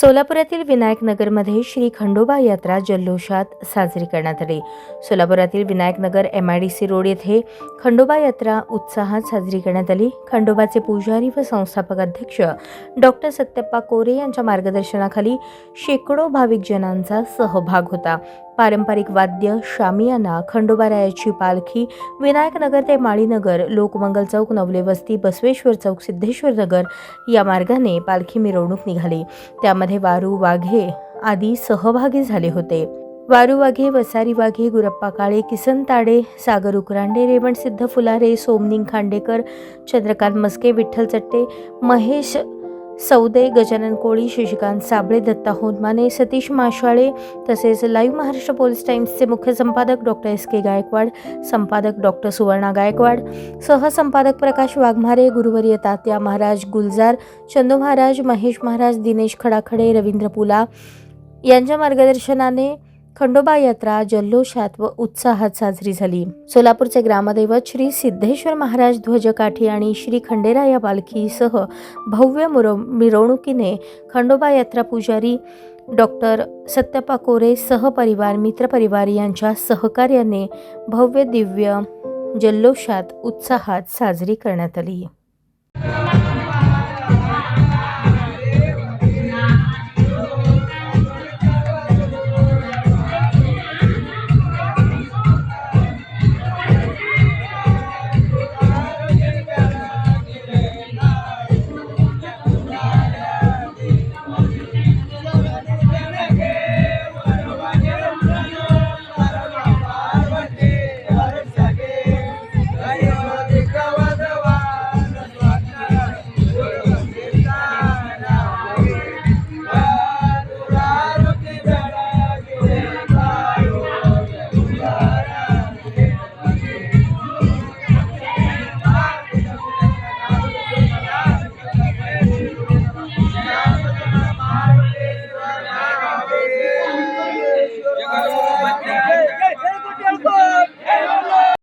सोलापुरातील विनायक नगरमध्ये श्री खंडोबा यात्रा जल्लोषात साजरी करण्यात आली. सोलापुरातील Vinayaknagar M I D C road येथे खंडोबा यात्रा उत्साहात साजरी करण्यात आली. खंडोबाचे पुजारी व संस्थापक अध्यक्ष डॉक्टर सत्यप्पा कोरे यांच्या मार्गदर्शनाखाली शेकडो भाविक जनांचा सहभाग होता. पारंपरिक वाद्य शामियाना खंडोबारायाची पालखी विनायकनगर ते माळीनगर लोकमंगल चौक नवले वस्ती बसवेश्वर चौक सिद्धेश्वर नगर या मार्गाने पालखी मिरवणूक निघाली. त्यामध्ये वारू वाघे आदी सहभागी झाले होते. वारू वाघे वसारी वाघे गुरप्पा काळे किसन ताडे सागर उकरांडे रेवण सिद्ध फुलारे सोमनिंग खांडेकर चंद्रकांत मस्के विठ्ठल चट्टे महेश सौदे गजानन कोळी शशिकांत साबळे दत्ता होनमाने सतीश माशाळे तसेच लाईव्ह महाराष्ट्र पोलीस टाइम्सचे मुख्य संपादक डॉक्टर एस के गायकवाड संपादक डॉक्टर सुवर्णा गायकवाड सहसंपादक प्रकाश वाघमारे गुरुवर्य तात्या महाराज गुलजार चंदू महाराज महेश महाराज दिनेश खडाखडे रवींद्र पुला यांच्या मार्गदर्शनाने खंडोबा यात्रा जल्लोषात व उत्साहात साजरी झाली. सोलापूरचे ग्रामदैवत श्री सिद्धेश्वर महाराज ध्वजकाठी आणि श्री खंडेरा या पालखीसह भव्य मुर मिरवणुकीने खंडोबा यात्रा पुजारी डॉक्टर सत्यप्पा कोरे सहपरिवार मित्रपरिवार यांच्या सहकार्याने भव्य दिव्य जल्लोषात उत्साहात साजरी करण्यात आली.